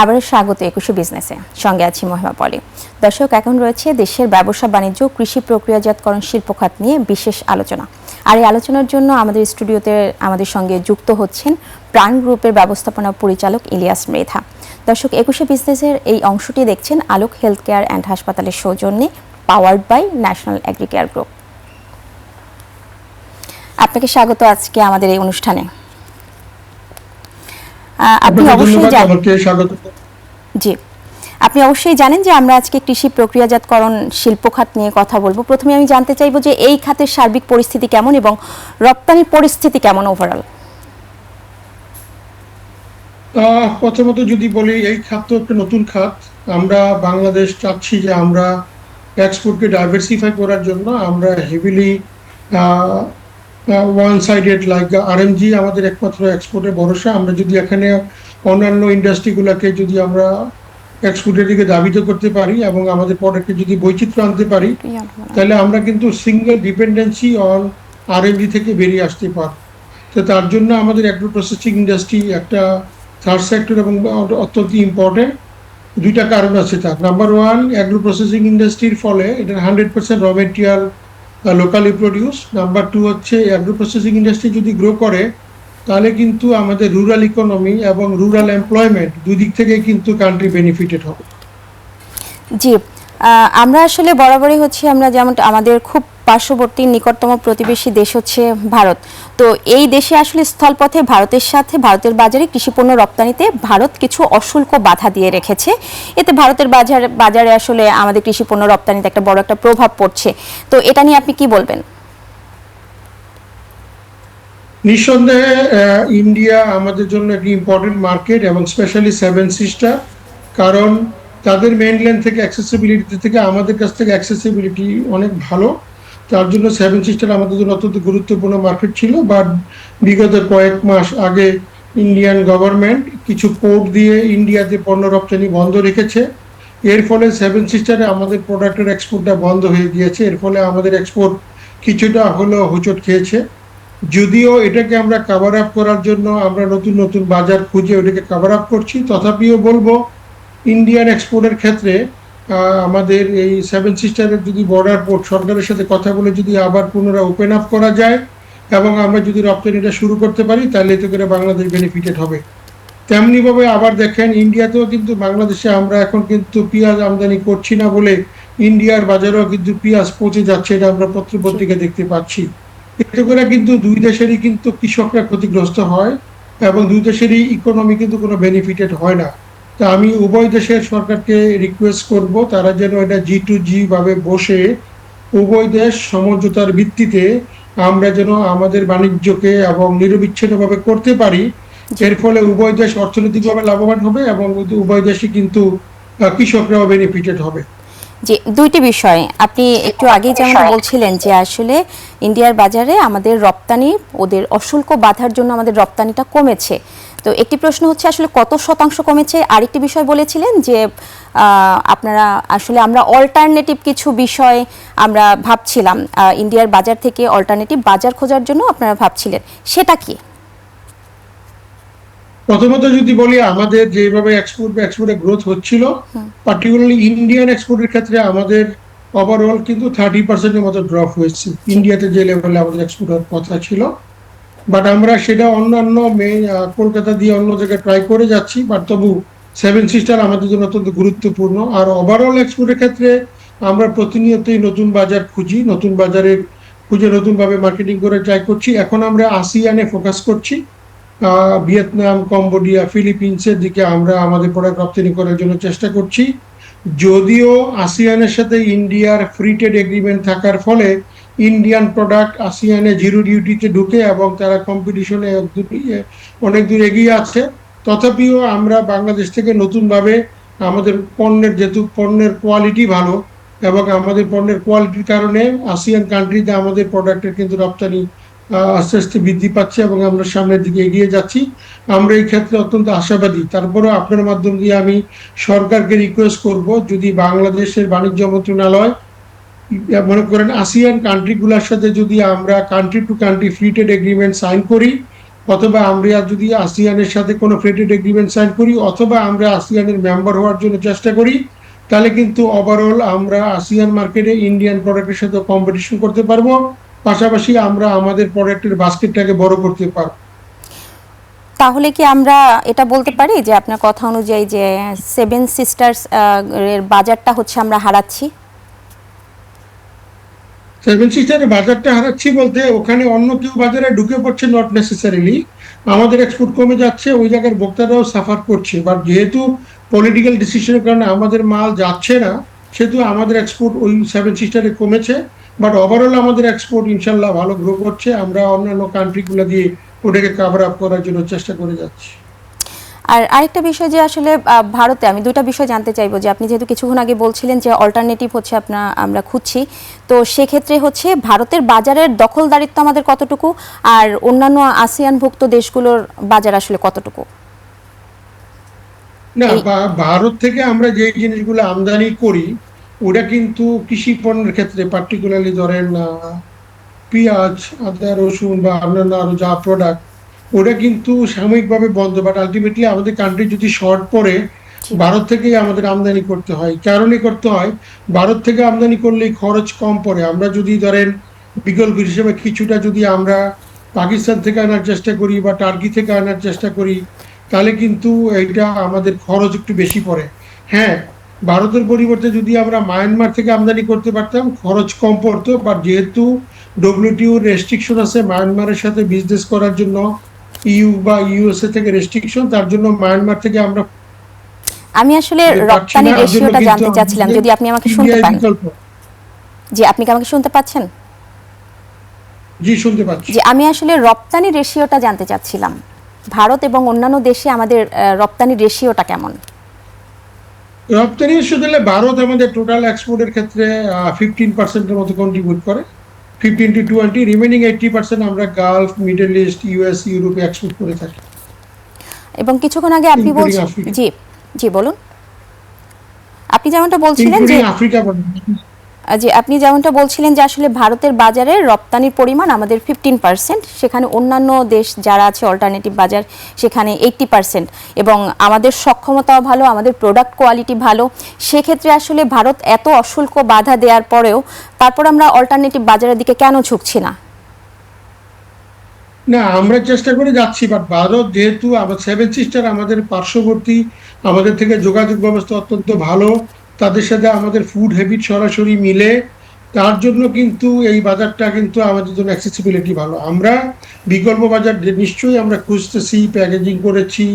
আবারও স্বাগত একুশে বিজনেসে। সঙ্গে আছি মহিমা পলি। দর্শক, এখন রয়েছে দেশের ব্যবসা, বাণিজ্য, কৃষি প্রক্রিয়াজাতকরণ, শিল্প খাত নিয়ে বিশেষ আলোচনা। আর এই আলোচনার জন্য আমাদের স্টুডিওতে আমাদের সঙ্গে যুক্ত হচ্ছেন প্রাণ গ্রুপের ব্যবস্থাপনা পরিচালক ইলিয়াস মৃধা। দর্শক, একুশে বিজনেসের এই অংশটি দেখছেন আলোক হেলথ কেয়ার অ্যান্ড হাসপাতালের সৌজন্যে powered by national agricare group. আপনাকে স্বাগত আজকে আমাদের এই অনুষ্ঠানে। আপনি অবশ্যই জানেন জি। আপনি অবশ্যই জানেন যে আমরা আজকে কৃষি প্রক্রিয়াজাতকরণ শিল্প খাত নিয়ে কথা বলব। প্রথমে আমি জানতে চাইব যে এই খাতের সার্বিক পরিস্থিতি কেমন এবং রপ্তানির পরিস্থিতি কেমন ওভারঅল প্রথমত যদি বলি এই খাত তো একটা নতুন খাত। আমরা বাংলাদেশ চাচ্ছি যে আমরা এক্সপোর্টকে ডাইভার্সিফাই করার জন্য আমরা heavily one sided like RMG আমাদের একমাত্র এক্সপোর্টের ভরসা। আমরা যদি এখানে অন্যান্য ইন্ডাস্ট্রিগুলোকে যদি আমরা এক্সপোর্টের দিকে দাবিত করতে পারি এবং আমাদের প্রোডাক্টে যদি বৈচিত্র্য আনতে পারি তাহলে আমরা কিন্তু সিঙ্গেল ডিপেন্ডেন্সি অন আরএমজি থেকে বেরিয়ে আসতে পারি তো তার জন্য আমাদের অ্যাগ্রো প্রসেসিং ইন্ডাস্ট্রি একটা থার্ড সেক্টর এবং অত্যন্ত ইম্পর্টেন্ট দুইটা কারণ আছে তার। নাম্বার ওয়ান অ্যাগ্রো প্রসেসিং ইন্ডাস্ট্রির ফলে এটা hundred percent raw material locally produce number two হচ্ছে অ্যাগ্রো প্রসেসিং ইন্ডাস্ট্রি যদি গ্রো করে, তাহলে কিন্তু আমাদের রুরাল ইকোনমি এবং রুরাল এমপ্লয়মেন্ট দুই দিক থেকে কিন্তু কান্ট্রি বেনিফিটেড হবে। জি আমরা আসলে বরাবরই হচ্ছে, আমরা যেমন আমাদের খুব পার্শ্ববর্তী নিকটতম প্রতিবেশী দেশ হচ্ছে ভারত। তো এই দেশে আসলে স্থলপথে ভারতের সাথে, ভারতের বাজারে কৃষিপণ্য রপ্তানিতে ভারত কিছু অশুল্ক বাধা দিয়ে রেখেছে। এতে ভারতের বাজার, বাজারে আসলে আমাদের কৃষিপণ্য রপ্তানিতে একটা বড় একটা প্রভাব পড়ছে। তো এটা নিয়ে আপনি কি বলবেন? নিঃসন্দেহে ইন্ডিয়া আমাদের জন্য একটি ইম্পর্টেন্ট মার্কেট এবং স্পেশালি সেভেন সিস্টার কারণ তাদের মেইনল্যান্ড থেকে অ্যাক্সেসিবিলিটি থেকে আমাদের কাছ থেকে অ্যাক্সেসিবিলিটি অনেক ভালো। তার জন্য সেভেন সিস্টার আমাদের জন্য অত্যন্ত গুরুত্বপূর্ণ মার্কেট ছিল। বাট বিগত কয়েক মাস আগে ইন্ডিয়ান গভর্নমেন্ট কিছু পোর্ট দিয়ে ইন্ডিয়াতে পণ্য রপ্তানি বন্ধ রেখেছে। এর ফলে সেভেন সিস্টারে আমাদের প্রোডাক্টের এক্সপোর্টটা বন্ধ হয়ে গিয়েছে। এর ফলে আমাদের এক্সপোর্ট কিছুটা হলেও হোঁচট খেয়েছে। যদিও এটাকে আমরা কাভার আপ করার জন্য আমরা নতুন নতুন বাজার খুঁজে ওটাকে কাভার আপ করছি। তথাপিও বলব ইন্ডিয়ান এক্সপোর্টের ক্ষেত্রে আমাদের এই সেভেন সিস্টারের যদি বর্ডার পোর্ট সরকারের সাথে কথা বলে যদি আবার পুনরায় ওপেন আপ করা যায় এবং আমরা যদি রপ্তানিটা শুরু করতে পারি, তাহলে এতে করে বাংলাদেশ বেনিফিটেড হবে। তেমনিভাবে আবার দেখেন ইন্ডিয়াতেও কিন্তু বাংলাদেশে আমরা এখন কিন্তু পেঁয়াজ আমদানি করছি না বলে ইন্ডিয়ার বাজারেও কিন্তু পেঁয়াজ পচে যাচ্ছে, এটা আমরা পত্র পত্রিকা দেখতে পাচ্ছি। এতে করে কিন্তু দুই দেশেরই কিন্তু কৃষকরা ক্ষতিগ্রস্ত হয় এবং দুই দেশেরই ইকোনমি কিন্তু কোনো বেনিফিটেড হয় না। তা আমি উভয় দেশের সরকারকে রিকোয়েস্ট করব তারা যেন এটা জি টু জি ভাবে বসে উভয় দেশ সমঝোতার ভিত্তিতে আমরা যেন আমাদের বাণিজ্যকে এবং নিরবিচ্ছিন্নভাবে করতে পারি। এর ফলে উভয় দেশ অর্থনৈতিকভাবে লাভবান হবে এবং উভয় দেশই কিন্তু কৃষকরাও বেনিফিটেড হবে। যে দুইটি বিষয়। আপনি একটু আগেই যেমন বলছিলেন যে আসলে ইন্ডিয়ার বাজারে আমাদের রপ্তানি ওদের অশুল্ক বাধার জন্য আমাদের রপ্তানিটা কমেছে। তো একটি প্রশ্ন হচ্ছে আসলে কত শতাংশ কমেছে? আরেকটি বিষয় বলেছিলেন যে আপনারা আসলে আমরা অল্টারনেটিভ কিছু বিষয় আমরা ভাবছিলাম। ইন্ডিয়ার বাজার থেকে অল্টারনেটিভ বাজার খোঁজার জন্য আপনারা ভাবছিলেন। সেটা কি? প্রথমত যদি বলি আমাদের যেভাবে এক্সপোর্ট এক্সপোর্টের গ্রোথ হচ্ছিল পার্টিকুলারলি ইন্ডিয়ান এক্সপোর্টের ক্ষেত্রে আমাদের ওভারঅল কিন্তু থার্টি পার্সেন্টের মতো ড্রপ হয়েছে। ইন্ডিয়াতে যে লেভেলে আমাদের এক্সপোর্ট হওয়ার কথা ছিল বাট আমরা সেটা অন্যান্য কলকাতা দিয়ে অন্য জায়গায় ট্রাই করে যাচ্ছি। বাট তবু সেভেন সিস্টার আমাদের জন্য অত্যন্ত গুরুত্বপূর্ণ। আর ওভারঅল এক্সপোর্টের ক্ষেত্রে আমরা প্রতিনিয়তই নতুন বাজার খুঁজি, নতুন বাজারে খুঁজে নতুনভাবে মার্কেটিং করে ট্রাই করছি। এখন আমরা আসিয়ানে ফোকাস করছি। ভিয়েতনাম, কম্বোডিয়া, ফিলিপিন্সের দিকে আমরা আমাদের প্রোডাক্ট রপ্তানি করার জন্য চেষ্টা করছি। যদিও আসিয়ানের সাথে ইন্ডিয়ার ফ্রি ট্রেড এগ্রিমেন্ট থাকার ফলে ইন্ডিয়ান প্রোডাক্ট আসিয়ানে জিরো ডিউটিতে ঢুকে এবং তারা কম্পিটিশনে অনেক দূর এগিয়ে আছে। তথাপিও আমরা বাংলাদেশ থেকে নতুনভাবে আমাদের পণ্যের যেহেতু পণ্যের কোয়ালিটি ভালো এবং আমাদের পণ্যের কোয়ালিটির কারণে আসিয়ান কান্ট্রিতে আমাদের প্রোডাক্টের কিন্তু রপ্তানি আস্তে আস্তে বৃদ্ধি পাচ্ছে এবং আমরা সামনের দিকে এগিয়ে যাচ্ছি। আমরা এই ক্ষেত্রে অত্যন্ত আশাবাদী। তারপরেও আপনার মাধ্যম দিয়ে আমি সরকারকে রিকোয়েস্ট করব, যদি বাংলাদেশের বাণিজ্য মন্ত্রণালয় মনে করেন আসিয়ান কান্ট্রিগুলোর সাথে যদি আমরা country to country free trade agreement sign করি, অথবা আমরা যদি আসিয়ানের সাথে কোনো ফ্রেটেড এগ্রিমেন্ট সাইন করি, অথবা আমরা আসিয়ানের মেম্বার হওয়ার জন্য চেষ্টা করি, তাহলে কিন্তু ওভারঅল আমরা আসিয়ান মার্কেটে ইন্ডিয়ান প্রোডাক্টের সাথে কম্পিটিশন করতে পারব। পাশাপাশি আমরা আমাদের প্রোডাক্টের বাস্কেটটাকে বড় করতে পারব। তাহলে কি আমরা এটা বলতে পারি যে আপনার কথা অনুযায়ী যে সেভেন সিস্টার্স এর বাজারটা হচ্ছে আমরা হারাচ্ছি? সেভেন সিস্টারের বাজারটা হারাচ্ছি বলতে ওখানে অন্য কেউ বাজারে ঢুকে পড়ছে নট নেসেসারিলি আমাদের এক্সপোর্ট কমে যাচ্ছে, ওই জায়গার ভোক্তারাও সাফার করছে। বাট যেহেতু পলিটিক্যাল ডিসিশনের কারণে আমাদের মাল যাচ্ছে না, সেহেতু আমাদের এক্সপোর্ট ওই সেভেন সিস্টারে কমেছে। বাট ওভারঅল আমাদের এক্সপোর্ট ইনশাল্লাহ ভালো গ্রো করছে। আমরা অন্যান্য কান্ট্রিগুলো দিয়ে ওটাকে কাভার আপ করার জন্য চেষ্টা করে যাচ্ছি। আর আরেকটা বিষয় যে আসলে ভারতে আমি দুইটা বিষয় জানতে চাইব যে আপনি যেহেতু কিছুক্ষণ আগে বলছিলেন যে অল্টারনেটিভ হচ্ছে আপনার আমরা খুঁজছি তো সেক্ষেত্রে হচ্ছে ভারতের বাজারের দখলদারিত্ব আমাদের কতটুকু আর অন্যান্য আসিয়ানভুক্ত দেশগুলোর বাজার আসলে কতটুকু? না ভারত থেকে আমরা যে জিনিসগুলো আমদানি করি ওটা কিন্তু কৃষি পণ্যের ক্ষেত্রে পার্টিকুলারলি ধরেন পেঁয়াজ আদা রসুন বা অন্যান্য আরও যা প্রোডাক্ট ওটা কিন্তু সাময়িকভাবে বন্ধ বাট আলটিমেটলি আমাদের কান্ট্রি যদি শর্ট পড়ে ভারত থেকেই আমাদের আমদানি করতে হয়। কারণে করতে হয় ভারত থেকে আমদানি করলেই খরচ কম পড়ে। আমরা যদি ধরেন বিকল্প হিসেবে কিছুটা যদি আমরা পাকিস্তান থেকে আনার চেষ্টা করি বা টার্কি থেকে আনার চেষ্টা করি তাহলে কিন্তু এটা আমাদের খরচ একটু বেশি পড়ে। হ্যাঁ ভারতের পরিবর্তে যদি আমরা মায়ানমার থেকে আমদানি করতে পারতাম খরচ কম পড়তো বাট যেহেতু ডব্লিউটিও রেস্ট্রিকশন আছে মায়ানমারের সাথে বিজনেস করার জন্য ইউ বা ইউএসএ থেকে রেস্ট্রিকশন তার জন্য মায়ানমার থেকে আমরা আমি আসলে রেশিওটা জানতে চাচ্ছিলাম যদি আপনি আমাকে শুনতে পান জি আপনি কি আমাকে শুনতে পাচ্ছেন? জি শুনতে পাচ্ছি। যে আমি আসলে রপ্তানি রেশিওটা জানতে চাচ্ছিলাম। ভারত এবং অন্যান্য দেশে আমাদের রপ্তানি রেশিওটা কেমন? রপ্তানি শুধু হলে ভারত আমাদের টোটাল এক্সপোর্টের ক্ষেত্রে ফিফটিন পার্সেন্টের মতো কন্ট্রিবিউট করে। Fifteen to twenty remaining eighty percent আমরা গালফ মিডল ইস্ট ইউএস ইউরোপে এক্সপোর্ট করে থাকি। এবং কিছুক্ষণ আগে আপনি বলছেন জি জি বলুন। আপনি যেমনটা বলছিলেন যে আফ্রিকা যে আপনি যেমনটা বলছিলেন যে আসলে ভারতের বাজারে রপ্তানির পরিমাণ আমাদের ফিফটিন পার্সেন্ট সেখানে অন্যান্য দেশ যারা আছে অল্টারনেটিভ বাজার, সেখানে এইটটি পার্সেন্ট এবং আমাদের সক্ষমতাও ভালো, আমাদের প্রোডাক্ট কোয়ালিটি ভালো। সেক্ষেত্রে আসলে ভারত এত অশুল্ক বাধা দেওয়ার পরেও তারপর আমরা অল্টারনেটিভ বাজারের দিকে কেন ঝুঁকছি না? না, আমরা চেষ্টা করে যাচ্ছি বাট ভারত যেহেতু আমার সেভেন সিস্টার আমাদের পার্শ্ববর্তী, আমাদের থেকে যোগাযোগ ব্যবস্থা অত্যন্ত ভালো। তাদের সাথে আমাদের ফুড হ্যাবিট সরাসরি মিলে, তার জন্য কিন্তু এই বাজারটা কিন্তু আমাদের জন্য অ্যাক্সেসিবিলিটি ভালো। আমরা বিকল্প বাজার নিশ্চয়ই আমরা খুঁজতেছি প্যাকেজিং করেছি,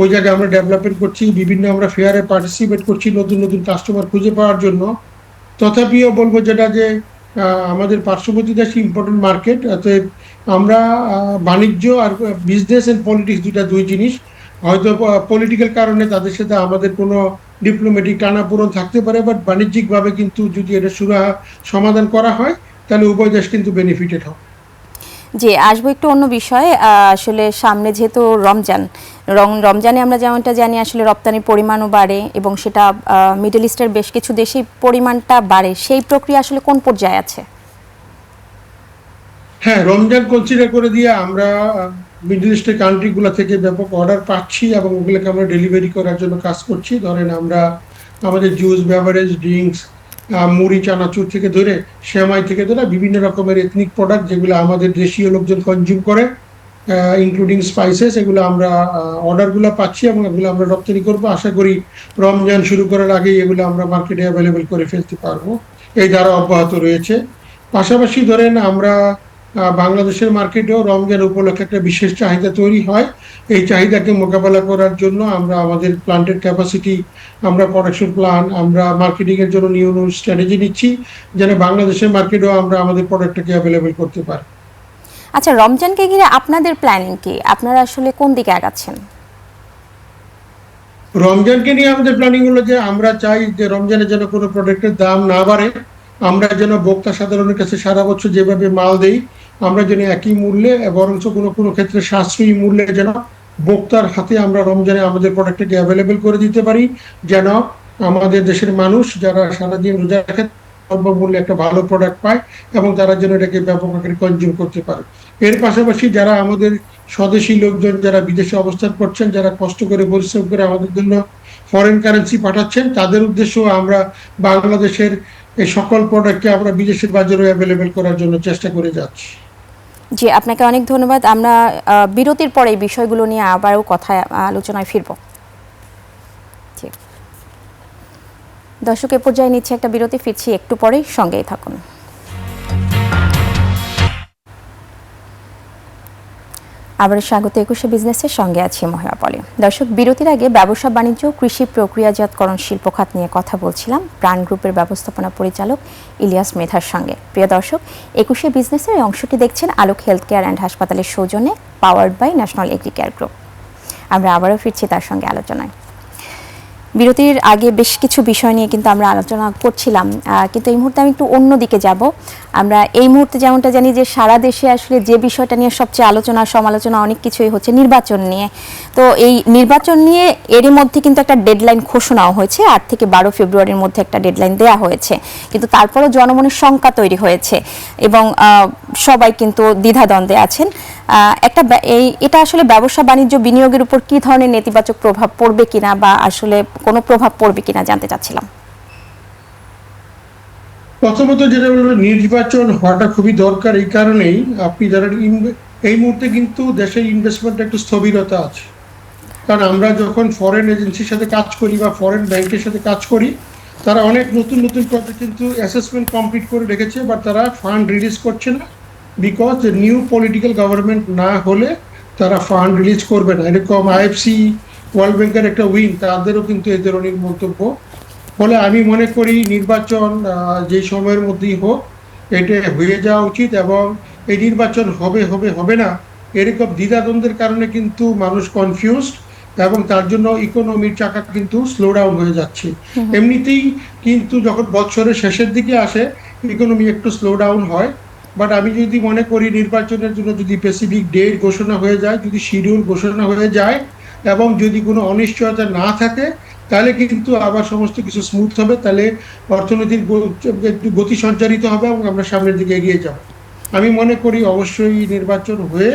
ওই জায়গায় আমরা ডেভেলপমেন্ট করছি, বিভিন্ন আমরা ফেয়ারে পার্টিসিপেট করছি নতুন নতুন কাস্টমার খুঁজে পাওয়ার জন্য। তথাপিও বলব যেটা যে আমাদের পার্শ্ববর্তী দেশ ইম্পর্টেন্ট মার্কেট অতএব আমরা বাণিজ্য আর বিজনেস অ্যান্ড পলিটিক্স দুইটা দুই জিনিস। হয়তো পলিটিক্যাল কারণে তাদের সাথে আমাদের কোনো ডিপ্লোম্যাটিক টানাপোড়ন থাকতে পারে বাট বাণিজ্যিকভাবে কিন্তু যদি এটা সুরাহা সমাধান করা হয় তাহলে উভয় দেশ কিন্তু বেনিফিটেড হবে। জি আসব একটু অন্য বিষয়ে। আসলে সামনে যেহেতু রমজান রম- রমজানে আমরা যেমনটা জানি আসলে রপ্তানির পরিমাণও বাড়ে এবং সেটা মিডল ইস্টের বেশ কিছু দেশেই পরিমাণটা বাড়ে। সেই প্রক্রিয়া আসলে কোন পর্যায়ে আছে? হ্যাঁ রমজান কনসিডার করে দিয়ে আমরা মিডল ইস্টের কান্ট্রিগুলো থেকে ব্যাপক অর্ডার পাচ্ছি এবং ওগুলোকে আমরা ডেলিভারি করার জন্য কাজ করছি। ধরেন আমরা আমাদের জুস বেভারেজ ড্রিঙ্কস মুড়ি, চানাচুর থেকে ধরে সেমাই থেকে ধরে বিভিন্ন রকমের এথনিক প্রোডাক্ট যেগুলো আমাদের দেশীয় লোকজন কনজিউম করে ইনক্লুডিং স্পাইসেস এগুলো আমরা অর্ডারগুলো পাচ্ছি এবং এগুলো আমরা রপ্তানি করব। আশা করি রমজান শুরু করার আগেই এগুলো আমরা মার্কেটে অ্যাভেলেবেল করে ফেলতে পারব। এই ধারা অব্যাহত রয়েছে। পাশাপাশি ধরেন আমরা বাংলাদেশের মার্কেটেও রমজান উপলক্ষে একটা বিশেষ চাহিদা তৈরি হয়। এই চাহিদাকে মোকাবেলা করার জন্য আমরা আমাদের প্লান্টের ক্যাপাসিটি আমরা প্রোডাকশন প্ল্যান আমরা মার্কেটিং এর জন্য নিউ নিউ স্ট্র্যাটেজি নিচ্ছি যেন বাংলাদেশের মার্কেটেও আমরা আমাদের প্রোডাক্টটাকে অ্যাভেলেবেল করতে পারি। আচ্ছা রমজানকে ঘিরে আপনাদের প্ল্যানিং কি? আপনারা আসলে কোন দিকে আগাচ্ছেন? রমজানকে নিয়ে আমাদের প্ল্যানিং হলো যে আমরা চাই যে রমজানে যেন কোনো প্রোডাক্টের দাম না বাড়ে। আমরা যেন ভোক্তা সাধারণের কাছে সারা বছর যেভাবে মাল দেই আমরা যেন একই মূল্যে, বরঞ্চ কোনো কোনো ক্ষেত্রে সাশ্রয়ী মূল্যে যেন ভোক্তার হাতে আমরা রমজানে আমাদের প্রোডাক্টটাকে অ্যাভেলেবেল করে দিতে পারি, যেন আমাদের দেশের মানুষ যারা সারাদিন রোজা রাখে অল্প মূল্যে একটা ভালো প্রোডাক্ট পায় এবং তারা যেন এটাকে ব্যাপক আকারে কনজিউম করতে পারে। এর পাশাপাশি যারা আমাদের স্বদেশী লোকজন, যারা বিদেশে অবস্থান করছেন, যারা কষ্ট করে পরিশ্রম করে আমাদের জন্য ফরেন কারেন্সি পাঠাচ্ছেন, তাদের উদ্দেশ্যেও আমরা বাংলাদেশের এই সকল প্রোডাক্টকে আমরা বিদেশের বাজারে অ্যাভেলেবেল করার জন্য চেষ্টা করে যাচ্ছি। জি, আপনাকে অনেক ধন্যবাদ। আমরা বিরতির পরে এই বিষয়গুলো নিয়ে আবারও কথা আলোচনায় ফিরব। দর্শক, এ পর্যায়ে নিচ্ছে একটা বিরতি, ফিরছি একটু পরেই। সঙ্গেই থাকুন। আবার স্বাগত একুশে বিজনেসের সঙ্গে আছি মহিলা দর্শক, বিরতির আগে ব্যবসা, বাণিজ্য, কৃষি প্রক্রিয়াজাতকরণ শিল্প খাত নিয়ে কথা বলছিলাম প্রাণ গ্রুপের ব্যবস্থাপনা পরিচালক ইলিয়াস মেধার সঙ্গে। প্রিয় দর্শক, একুশে বিজনেসের এই অংশটি দেখছেন আলোক হেলথ কেয়ার অ্যান্ড হাসপাতালের সৌজন্যে powered by national agricare group. আমরা আবারও ফিরছি তার সঙ্গে আলোচনায়। বিরতির আগে বেশ কিছু বিষয় নিয়ে কিন্তু আমরা আলোচনা করছিলাম। কিন্তু এই মুহূর্তে আমি একটু অন্য দিকে যাব। আমরা এই মুহূর্তে যেমনটা জানি যে সারা দেশে আসলে যে বিষয়টা নিয়ে সবচেয়ে আলোচনা, সমালোচনা অনেক কিছুই হচ্ছে নির্বাচন নিয়ে। তো এই নির্বাচন নিয়ে এরই মধ্যে কিন্তু একটা ডেডলাইন ঘোষণাও হয়েছে। আট থেকে বারো ফেব্রুয়ারির মধ্যে একটা ডেডলাইন দেওয়া হয়েছে। কিন্তু তারপরও জনমনের শঙ্কা তৈরি হয়েছে এবং সবাই কিন্তু দ্বিধাদ্বন্দ্বে আছেন। একটা এই, এটা আসলে ব্যবসা বাণিজ্য বিনিয়োগের উপর কি ধরনের নেতিবাচক প্রভাব পড়বে কিনা বা আসলে কোনো প্রভাব পড়বে কিনা জানতে চাচ্ছিলাম। প্রথমত যেটা বলব নির্বাচন হওয়াটা খুবই দরকার এই কারণেই আপনি যারা এই মুহূর্তে কিন্তু দেশের ইনভেস্টমেন্ট একটু স্থবিরতা আছে। কারণ আমরা যখন ফরেন এজেন্সির সাথে কাজ করি বা ফরেন ব্যাংকের সাথে কাজ করি, তারা অনেক নতুন নতুন প্রজেক্ট কিন্তু অ্যাসেসমেন্ট কমপ্লিট করে রেখেছে বা তারা ফান্ড রিলিজ করছে না। বিকজ নিউ পলিটিক্যাল গভর্নমেন্ট না হলে তারা ফান্ড রিলিজ করবে না। এরকম আইএফসি ওয়ার্ল্ড ব্যাংকের একটা উইং তাদেরও কিন্তু এই ধরনের মন্তব্য। ফলে আমি মনে করি নির্বাচন যে সময়ের মধ্যেই হোক এটা হয়ে যাওয়া উচিত এবং এই নির্বাচন হবে হবে হবে না এরকম দ্বিধাদ্বন্দ্বের কারণে কিন্তু মানুষ কনফিউজড এবং তার জন্য ইকোনমির চাকা কিন্তু স্লো ডাউন হয়ে যাচ্ছে। এমনিতেই কিন্তু যখন বছরের শেষের দিকে আসে ইকোনমি একটু স্লো ডাউন হয়। বাট আমি যদি মনে করি নির্বাচনের জন্য যদি স্পেসিফিক ডেট ঘোষণা হয়ে যায় যদি শিডিউল ঘোষণা হয়ে যায় এবং যদি কোনো অনিশ্চয়তা না থাকে, তাহলে কিন্তু আবার সমস্ত কিছু স্মুথ হবে, তাহলে অর্থনীতির গতি সঞ্চারিত হবে এবং আমরা সামনের দিকে এগিয়ে যাব। আমি মনে করি অবশ্যই নির্বাচন হয়ে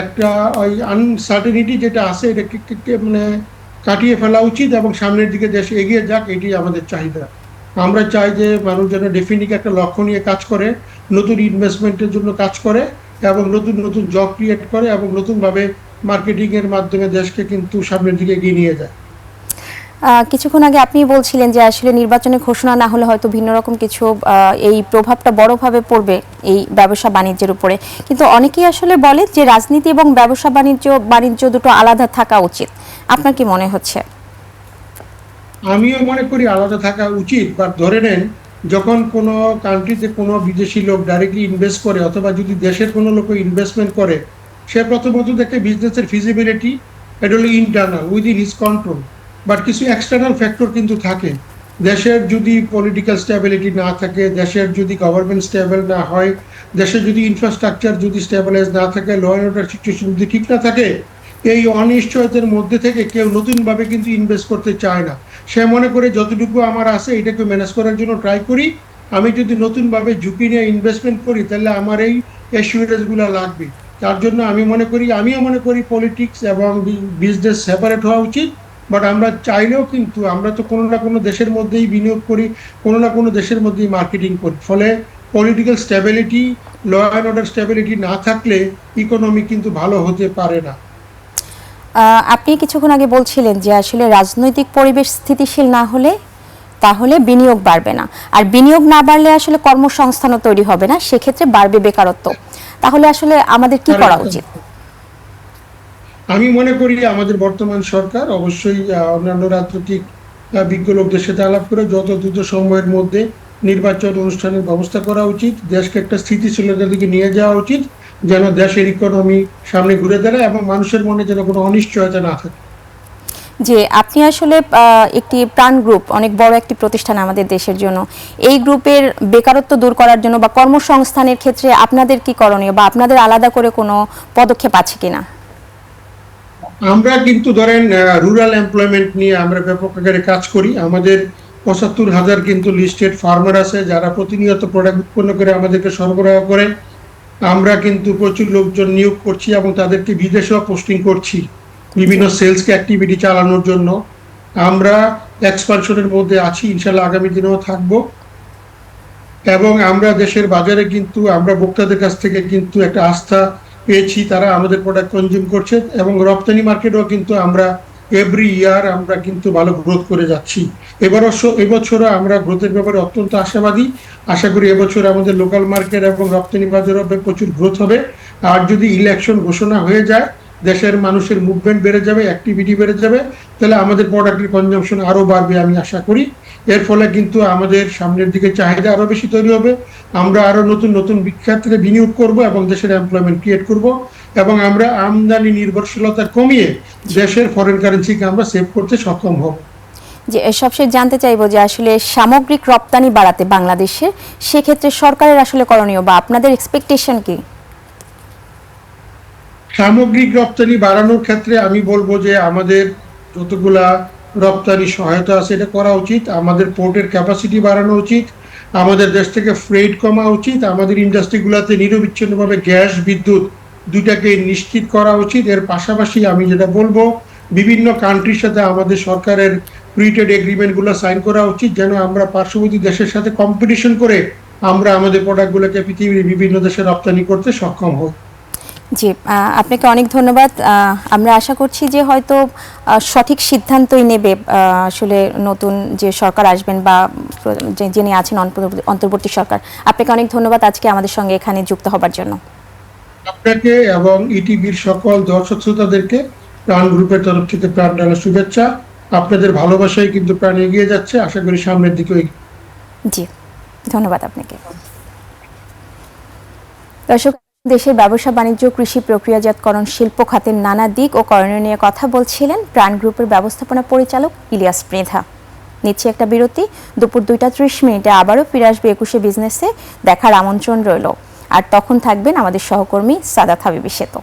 একটা ওই আনসার্টেনিটি যেটা আছে এটাকে মানে কাটিয়ে ফেলা উচিত এবং সামনের দিকে দেশ এগিয়ে যাক, এটি আমাদের চাহিদা। আমরা চাই যে মানুষ যেন ডেফিনিট একটা লক্ষ্য নিয়ে কাজ করে, নতুন ইনভেস্টমেন্টের জন্য কাজ করে এবং নতুন নতুন জব ক্রিয়েট করে এবং নতুনভাবে মার্কেটিং এর মাধ্যমে দেশকে কিন্তু সামনের দিকে এগিয়ে নিয়ে যায়। কিছুক্ষণ আগে আপনি বলছিলেন যে আসলে নির্বাচনে ঘোষণা না হলে হয়তো ভিন্ন রকম কিছু এই প্রভাবটা বড়ভাবে পড়বে এই ব্যবসা বাণিজ্যের উপরে। কিন্তু অনেকেই আসলে বলে যে রাজনীতি এবং ব্যবসা বাণিজ্য বাণিজ্য দুটো আলাদা থাকা উচিত। আপনার কি মনে হচ্ছে? আমিও মনে করি আলাদা থাকা উচিত বাট ধরে নেন যখন কোনো কান্ট্রিতে কোনো বিদেশি লোক ডাইরেক্টলি ইনভেস্ট করে অথবা যদি দেশের কোনো লোক ইনভেস্টমেন্ট করে সে প্রথমত দেখে বিজনেসের ফিজিবিলিটি এটা হলো internal within his control but কিছু এক্সটার্নাল ফ্যাক্টর কিন্তু থাকে। দেশের যদি পলিটিক্যাল স্টেবিলিটি না থাকে, দেশের যদি গভর্নমেন্ট স্টেবল না হয়, দেশের যদি ইনফ্রাস্ট্রাকচার যদি স্টেবিলাইজ না থাকে ল অ্যান্ড অর্ডার সিচুয়েশন যদি ঠিক না থাকে, এই অনিশ্চয়তার মধ্যে থেকে কেউ নতুনভাবে কিন্তু ইনভেস্ট করতে চায় না। সে মনে করে, যতটুকু আমার আছে, এটাকে ম্যানেজ করার জন্য ট্রাই করি। আমি যদি নতুনভাবে ঝুঁকি নিয়ে ইনভেস্টমেন্ট করি, তাহলে আমার এই অ্যাসিউরেন্সগুলো লাগবে। তার জন্য আমি মনে করি, আমিও মনে করি পলিটিক্স এবং বিজনেস সেপারেট হওয়া উচিত বাট আমরা চাইলেও কিন্তু আমরা তো কোনো না কোনো দেশের মধ্যেই বিনিয়োগ করি, কোনো না কোনো দেশের মধ্যেই মার্কেটিং করি। ফলে political stability law and order stability না থাকলে ইকোনমি কিন্তু ভালো হতে পারে না। আপনি কিছুক্ষণ আগে বলছিলেন যে আসলে রাজনৈতিক পরিবেশ স্থিতিশীল না হলে তাহলে বিনিয়োগ বাড়বে না। আর বিনিয়োগ না বাড়লে আসলে কর্মসংস্থানও তৈরি হবে না, সেক্ষেত্রে বাড়বে বেকারত্ব। তাহলে আসলে আমাদের কি করা উচিত? আমি মনে করি আমাদের বর্তমান সরকার অবশ্যই অন্যান্য রাজনৈতিক বিজ্ঞ লোকদের সাথে আলাপ করে যত দ্রুত সময়ের মধ্যে নির্বাচন অনুষ্ঠানের ব্যবস্থা করা উচিত দেশকে একটা স্থিতিশীলতার দিকে নিয়ে যাওয়া উচিত যেন দেশের ইকোনমি সামনে ঘুরে দাঁড়ায় এবং মানুষের মনে যেন কোনো অনিশ্চয়তা না থাকে। যে আপনি আসলে একটি প্রাণ গ্রুপ অনেক বড় একটি প্রতিষ্ঠান আমাদের দেশের জন্য। এই গ্রুপের বেকারত্ব দূর করার জন্য বা কর্মসংস্থানের ক্ষেত্রে আপনাদের কি করণীয় বা আপনাদের আলাদা করে কোনো পদক্ষেপ আছে কিনা? আমরা কিন্তু ধরেন রুরাল এমপ্লয়মেন্ট নিয়ে আমরা ব্যাপক আকারে কাজ করি। আমাদের পঁচাত্তর হাজার কিন্তু লিস্টেড ফার্মার আছে যারা প্রতিনিয়ত প্রোডাক্ট উৎপন্ন করে আমাদেরকে সরবরাহ করে। আমরা কিন্তু প্রচুর লোকজন নিয়োগ করছি এবং তাদেরকে বিদেশেও পোস্টিং করছি। বিভিন্ন সেলস অ্যাক্টিভিটি চালানোর জন্য। আমরা এক্সপানশনের মধ্যে আছি ইনশাল্লাহ আগামী দিনেও থাকব। এবং আমরা দেশের বাজারে কিন্তু, আমরা ভোক্তাদের কাছ থেকে কিন্তু একটা আস্থা পেয়েছি, তারা আমাদের প্রোডাক্ট কনজিউম করছে এবং রপ্তানি মার্কেটও কিন্তু আমরা এভরি ইয়ার আমরা কিন্তু ভালো গ্রোথ করে যাচ্ছি। এবার এবছরও আমরা গ্রোথের ব্যাপারে অত্যন্ত আশাবাদী। আশা করি এবছর আমাদের লোকাল মার্কেট এবং রপ্তানি বাজারও প্রচুর গ্রোথ হবে। আর যদি ইলেকশন ঘোষণা হয়ে যায় দেশের মানুষের মুভমেন্ট বেড়ে যাবে অ্যাক্টিভিটি বেড়ে যাবে, তাহলে আমাদের প্রোডাক্টের কনজামশন আরও বাড়বে আমি আশা করি। এর ফলে কিন্তু আমাদের সামনের দিকে চাহিদা আরও বেশি তৈরি হবে। আমরা আরও নতুন নতুন ক্ষেত্রে বিনিয়োগ করব এবং দেশের এমপ্লয়মেন্ট ক্রিয়েট করব এবং আমরা আমদানি নির্ভরশীলতা কমিয়ে দেশের ফরেন কারেন্সিকে আমরা সেভ করতে সক্ষম হব। যে সবশেষ জানতে চাইব যে আসলে সামগ্রিক রপ্তানি বাড়াতে বাংলাদেশের সেক্ষেত্রে সরকারের আসলে করণীয় বা আপনাদের এক্সপেকটেশন কি? সামগ্রিক রপ্তানি বাড়ানোর ক্ষেত্রে আমি বলব যে আমাদের যতগুলা রপ্তানি সহায়তা আছে, এটা করা উচিত। আমাদের পোর্টের ক্যাপাসিটি বাড়ানো উচিত। আমাদের দেশ থেকে ফ্রেড কমা উচিত। আমাদের ইন্ডাস্ট্রিগুলোতে নিরবিচ্ছিন্নভাবে গ্যাস, বিদ্যুৎ দুইটাকে নিশ্চিত করা উচিত। এর পাশাপাশি আমি যেটা বলব, বিভিন্ন কান্ট্রির সাথে আমাদের সরকারের ফ্রি ট্রেড এগ্রিমেন্টগুলো সাইন করা উচিত, যেন আমরা পার্শ্ববর্তী দেশের সাথে কম্পিটিশন করে আমরা আমাদের প্রোডাক্টগুলোকে পৃথিবীর বিভিন্ন দেশে রপ্তানি করতে সক্ষম হই। জি আপনাকে অনেক ধন্যবাদ। আমরা আশা করছি যে হয়তো সঠিক সিদ্ধান্তই নেবে আসলে নতুন যে সরকার আসবেন বা যিনি আছেন অন্তর্বর্তী- সরকার। আপনাকে অনেক ধন্যবাদ আজকে আমাদের সঙ্গে এখানে যুক্ত হবার জন্য। আপনাকে এবং ইটিভির সকল দর্শক শ্রোতাদেরকে প্রাণ গ্রুপের তরফ থেকে প্রাণ ঢালা শুভেচ্ছা। আপনাদের ভালোবাসায় কিন্তু প্রাণ এগিয়ে যাচ্ছে। আশা করি সামনের দিকে জি ধন্যবাদ আপনাকে। দর্শক দেশের ব্যবসা বাণিজ্য, কৃষি প্রক্রিয়াজাতকরণ, শিল্প খাতের নানা দিক ও করণীয় নিয়ে কথা বলছিলেন প্রাণ গ্রুপের ব্যবস্থাপনা পরিচালক ইলিয়াস মৃধা নিচ্ছে একটা বিরতি। দুপুর দুইটা ত্রিশ মিনিটে আবারও ফিরে আসবে একুশে বিজনেসে দেখার আমন্ত্রণ রইল। আর তখন থাকবেন আমাদের সহকর্মী সাদা হাবিবি সেতু।